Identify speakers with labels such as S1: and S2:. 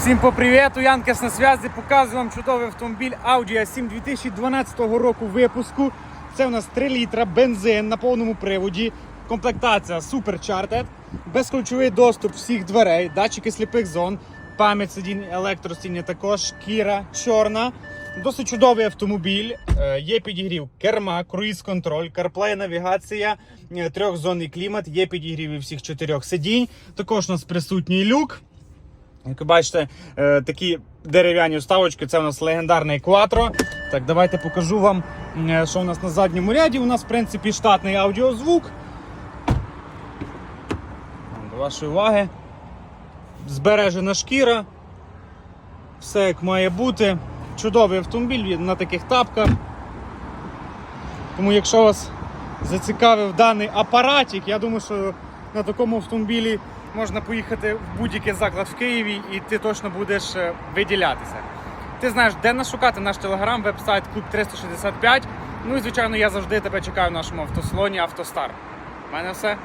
S1: Всім по привіту, Янкес на зв'язі. Показую вам чудовий автомобіль Audi A7 2012 року випуску. Це у нас 3 літра бензин на повному приводі. Комплектація Supercharted, безключовий доступ всіх дверей, датчики сліпих зон, пам'ять сидінь, електростіння також, шкіра чорна. Досить чудовий автомобіль. Е, Є підігрів керма, круїз-контроль, CarPlay, навігація, е, трьохзонний клімат, є підігрів і всіх чотирьох сидінь. Також у нас присутній люк. Як ви бачите, е, такі дерев'яні вставочки, це у нас легендарний Quattro. Так, давайте покажу вам, е, що у нас на задньому ряді. У нас, в принципі, штатний аудіозвук. До вашої уваги. Збережена шкіра. Все як має бути. Чудовий автомобіль на таких тапках. Тому, якщо вас зацікавив даний апаратик, я думаю, що на такому автомобілі можна поїхати в будь-який заклад в Києві і ти точно будеш е, виділятися. Ти знаєш, де нас шукати, наш телеграм, веб-сайт Клуб 365. Ну і звичайно, я завжди тебе чекаю в нашому автосалоні Автостар. У мене все.